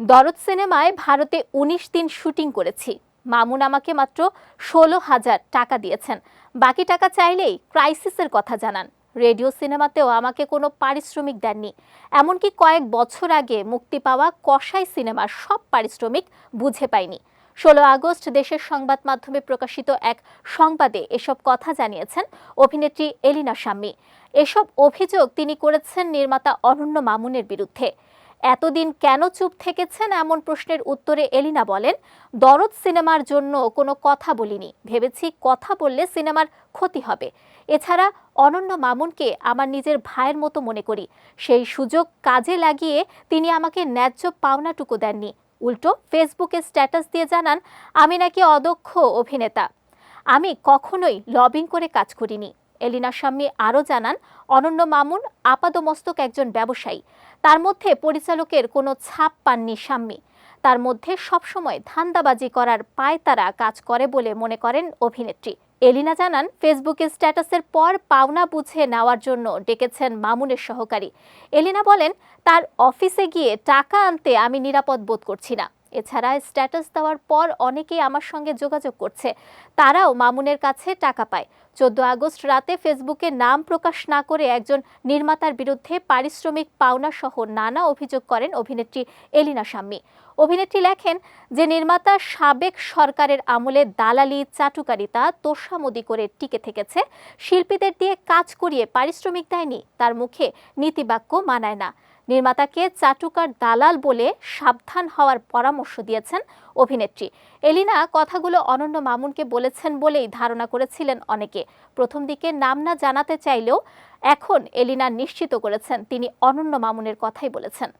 দরদ সিনেমায় ভারতে উনিশ দিন শুটিং করেছি। মামুন আমাকে মাত্র ষোলো হাজার টাকা দিয়েছেন। বাকি টাকা চাইলেই ক্রাইসিসের কথা জানান। রেডিও সিনেমাতেও আমাকে কোনো পারিশ্রমিক দেননি। এমনকি কয়েক বছর আগে মুক্তি পাওয়া কসাই সিনেমার সব পারিশ্রমিক বুঝে পাইনি। ষোলো আগস্ট দেশের সংবাদ মাধ্যমে প্রকাশিত এক সংবাদে এসব কথা জানিয়েছেন অভিনেত্রী এলিনা শাম্মী। এসব অভিযোগ তিনি করেছেন নির্মাতা অনন্য মামুনের বিরুদ্ধে। এতদিন কেন চুপ থেকেছেন? এমন প্রশ্নের উত্তরে এলিনা বলেন, দরদ সিনেমার জন্য কোনো কথা বলিনি। ভেবেছি কথা বললে সিনেমার ক্ষতি হবে। এছাড়া অনন্য মামুনকে আমার নিজের ভাইয়ের মতো মনে করি। সেই সুযোগ কাজে লাগিয়ে তিনি আমাকে ন্যায্য পাওনাটুকু দেননি। উল্টো ফেসবুকে স্ট্যাটাস দিয়ে জানান, আমি নাকি অদক্ষ অভিনেতা। আমি কখনোই লবিং করে কাজ করিনি। এলিনা শাম্মী আরও জানান, অনন্য মামুন আপাদমস্তক একজন ব্যবসায়ী। তার মধ্যে পরিচালকের কোনো ছাপ পাননি শাম্মী। তার মধ্যে সবসময় ধান্দাবাজি করার পায়তারা কাজ করে বলে মনে করেন অভিনেত্রী। এলিনা জানান, ফেসবুকে স্ট্যাটাসের পর পাওনা বুঝে নেওয়ার জন্য ডেকেছেন মামুনের সহকারী। এলিনা বলেন, তার অফিসে গিয়ে টাকা আনতে আমি নিরাপদ বোধ করছি না। এছাড়া স্ট্যাটাস দেওয়ার পর অনেকেই আমার সঙ্গে যোগাযোগ করছে। তারাও মামুনের কাছে টাকা পায়। চোদ্দ আগস্ট রাতে ফেসবুকে নাম প্রকাশ না করে একজন নির্মাতার বিরুদ্ধে পারিশ্রমিক পাওনা সহ নানা অভিযোগ করেন অভিনেত্রী এলিনা শাম্মী। অভিনেত্রী লেখেন, যে নির্মাতা সাবেক সরকারের আমলে দালালি, চাটুকারিতা, তোষামদি করে টিকে থেকেছে, শিল্পীদের দিয়ে কাজ করিয়ে পারিশ্রমিক দেয়নি, তার মুখে নীতিবাক্য মানায় না। নির্মাতাকে চাটুকার দালাল বলে সাবধান হওয়ার পরামর্শ দিয়েছেন অভিনেত্রী। এলিনা কথাগুলো অনন্য মামুনকে বলেছেন বলেই ধারণা করেছিলেন অনেকে। প্রথম দিকে নাম না জানাতে চাইলেও এখন এলিনা নিশ্চিত করেছেন, তিনি অনন্য মামুনের কথাই বলেছেন।